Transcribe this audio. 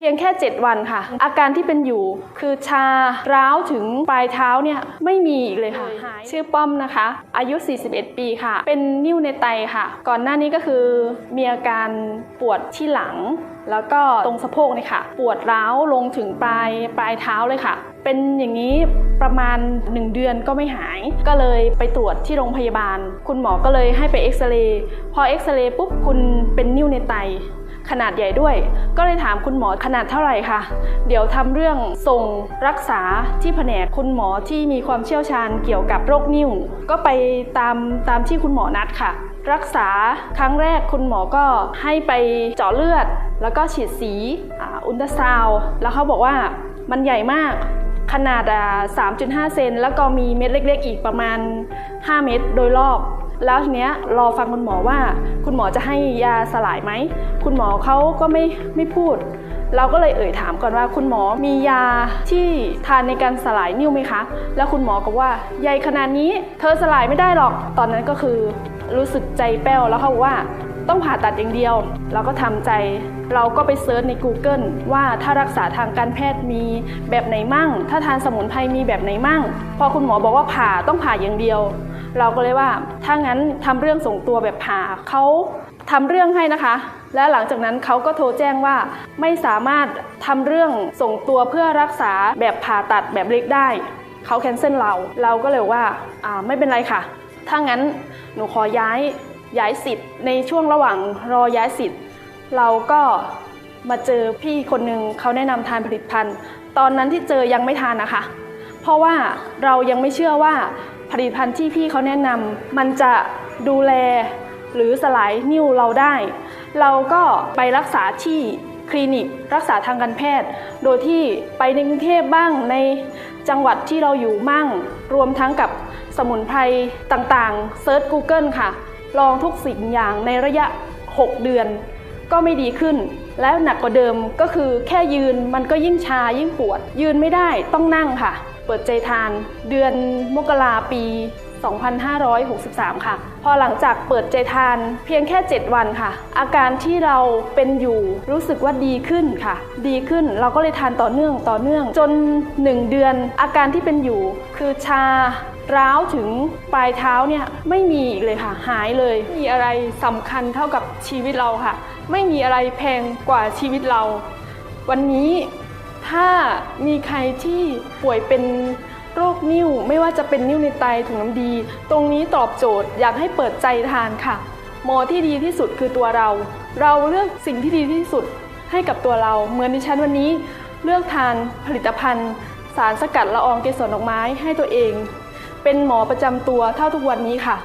เพียงแค่ 7 วันค่ะ อาการที่เป็นอยู่ คือชาร้าวถึงปลายเท้าเนี่ยไม่มีอีกเลยค่ะ ชื่อป้อมนะคะ อายุ 41 ปีค่ะ เป็นนิ่วในไตค่ะ ก่อนหน้านี้ก็คือมีอาการปวดที่หลัง แล้วก็ตรงสะโพกเนี่ยค่ะ ปวดร้าวลงถึงปลายปลายเท้าเลยค่ะ เป็นอย่างนี้ประมาณ 1 เดือนก็ไม่หาย ก็เลยไปตรวจที่โรงพยาบาล คุณหมอก็เลยให้ไปเอ็กซเรย์พอเอ็กซเรย์ปุ๊บคุณเป็นนิ่วในไต ขนาดใหญ่ด้วย ก็เลยถามคุณหมอขนาดเท่าไหร่คะเดี๋ยวทำเรื่องส่งรักษาที่แผนกคุณหมอที่มีความเชี่ยวชาญเกี่ยวกับโรคนิ่ว ก็ไปตามตามที่คุณหมอนัดค่ะ รักษาครั้งแรกคุณหมอก็ให้ไปเจาะเลือด แล้วก็ฉีดสีอุลตราซาวด์แล้วเขาบอกว่ามันใหญ่มากขนาด 3.5 เซน แล้วก็มีเม็ดเล็ก ๆ อีกประมาณ 5 เม็ดโดยรอบ แล้วทีเนี้ยรอฟังคุณหมอว่า คุณหมอจะให้ยาสลายไหม คุณหมอเขาก็ไม่ไม่พูด เราก็เลยเอ่ยถามก่อนว่าคุณหมอมียาที่ทานในการสลายนิ่วไหมคะ แล้วคุณหมอก็ว่าใหญ่ขนาดนี้เธอสลายไม่ได้หรอก ตอนนั้นก็คือรู้สึกใจแป้วแล้วเขาบอกว่าต้องผ่าตัดอย่างเดียว เราก็ทำใจ เราก็ไปเซิร์ชใน Google ว่าถ้ารักษาทางการแพทย์มีแบบไหนมั่ง ถ้าทานสมุนไพรมีแบบไหนมั่ง พอคุณหมอบอกว่าผ่าต้องผ่าอย่างเดียว เราก็เลยว่าถ้างั้นทำเรื่องส่งตัวแบบผ่าเขาทำเรื่องให้นะคะ และหลังจากนั้นเขาก็โทรแจ้งว่าไม่สามารถทำเรื่องส่งตัวเพื่อรักษาแบบผ่าตัดแบบเล็กได้เขาแคนเซิลเราเราก็เลยว่าอ่าไม่เป็นไรค่ะ ถ้างั้นหนูขอย้ายย้ายสิทธิ์ในช่วงระหว่างรอย้ายสิทธิ์ เราก็มาเจอพี่คนหนึ่งเขาแนะนำทานผลิตภัณฑ์ ตอนนั้นที่เจอยังไม่ทานนะคะ เพราะว่าเรายังไม่เชื่อว่า ผลิตภัณฑ์ที่พี่เขาแนะนำมันจะดูแลหรือสลายนิ่วเราได้ เราก็ไปรักษาที่คลินิกรักษาทางการแพทย์ โดยที่ไปในกรุงเทพบ้างในจังหวัดที่เราอยู่มั่ง รวมทั้งกับสมุนไพรต่างๆเซิร์ช Google ค่ะ ลองทุกสิ่งอย่างในระยะ 6 เดือน ก็ไม่ดีขึ้น แล้วหนักกว่าเดิมก็คือแค่ยืนมันก็ยิ่งชายิ่งปวด ยืนไม่ได้ต้องนั่งค่ะ เปิดใจทาน เดือนมกราปี 2563 ค่ะ พอหลังจากเปิดใจทานเพียงแค่ 7 วันค่ะ อาการที่เราเป็นอยู่รู้สึกว่าดีขึ้นค่ะ ดีขึ้นเราก็เลยทานต่อเนื่องต่อเนื่อง จน 1 เดือน อาการที่เป็นอยู่คือชาร้าวถึงปลายเท้าเนี่ยไม่มีอีกเลยค่ะ หายเลยไม่มีอะไรสำคัญเท่ากับชีวิตเราค่ะ ไม่มีอะไรแพงกว่าชีวิตเรา วันนี้ ถ้ามีใครที่ป่วยเป็นโรคนิ่ว ไม่ว่าจะเป็นนิ่วในไตถุงน้ำดี ตรงนี้ตอบโจทย์อยากให้เปิดใจทานค่ะ หมอที่ดีที่สุดคือตัวเรา เราเลือกสิ่งที่ดีที่สุดให้กับตัวเรา เหมือนดิฉันวันนี้เลือกทานผลิตภัณฑ์ สารสกัดละอองเกสรดอกไม้ให้ตัวเอง เป็นหมอประจำตัวเท่าทุกวันนี้ค่ะ